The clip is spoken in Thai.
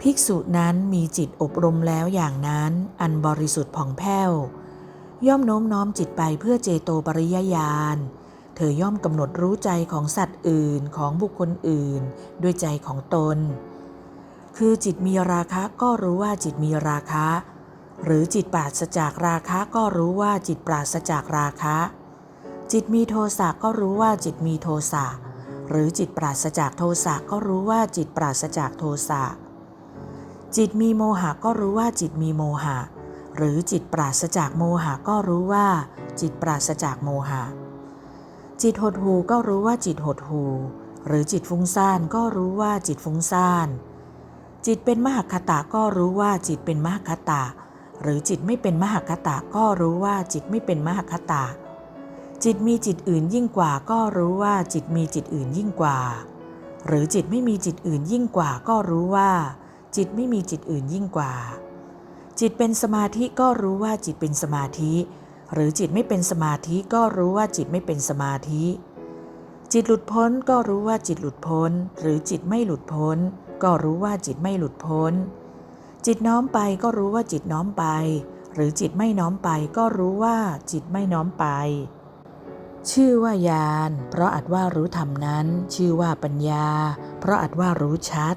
ภิกษุนั้นมีจิตอบรมแล้วอย่างนั้นอันบริสุทธิ์ผ่องแผ้ว ย่อมโน้มน้อมจิตไปเพื่อเจโตปริยญาณเธอย่อมกำหนดรู้ใจของสัตว์อื่นของบุคคลอื่น ด้วยใจของตน คือจิตมีราคะก็รู้ว่าจิตมีราคะ หรือจิตปราศจากราคะก็รู้ว่าจิตปราศจากราคะ จิตมีโทสะก็รู้ว่าจิตมีโทสะหรือจิตปราศจากโทสะก็รู้ว่าจิตปราศจากโทสะ จิตมีโมหะก็รู้ว่าจิตมีโมหะ หรือจิตปราศจากโมหะก็รู้ว่า จิตปราศจากโมหะ จิตหดหูก็รู้ว่าจิตหดหู หรือจิตฟุ้งซ่านก็รู้ว่าจิตฟุ้งซ่าน จิตเป็นมหคตาก็รู้ว่าจิตเป็นมหคตาหรือจิตไม่เป็นมหคตาก็รู้ว่าจิตไม่เป็นมหคตาจิตมีจิตอื่นยิ่งกว่าก็รู้ว่าจิตมีจิตอื่นยิ่งกว่า หรือจิตไม่มีจิตอื่นยิ่งกว่าก็รู้ว่า จิตไม่มีจิตอื่นยิ่งกว่า จิตเป็นสมาธิก็รู้ว่าจิตเป็นสมาธิ หรือจิตไม่เป็นสมาธิก็รู้ว่าจิตไม่เป็นสมาธิ จิตหลุดพ้นก็รู้ว่าจิตหลุดพ้น หรือจิตไม่หลุดพ้น ก็รู้ว่าจิตไม่หลุดพ้น จิตน้อมไปก็รู้ว่าจิตน้อมไป หรือจิตไม่น้อมไปก็รู้ว่าจิตไม่น้อมไป ชื่อว่าญาณเพราะอัดว่ารู้ธรรมนั้น ชื่อว่าปัญญา เพราะอัดว่ารู้ชัด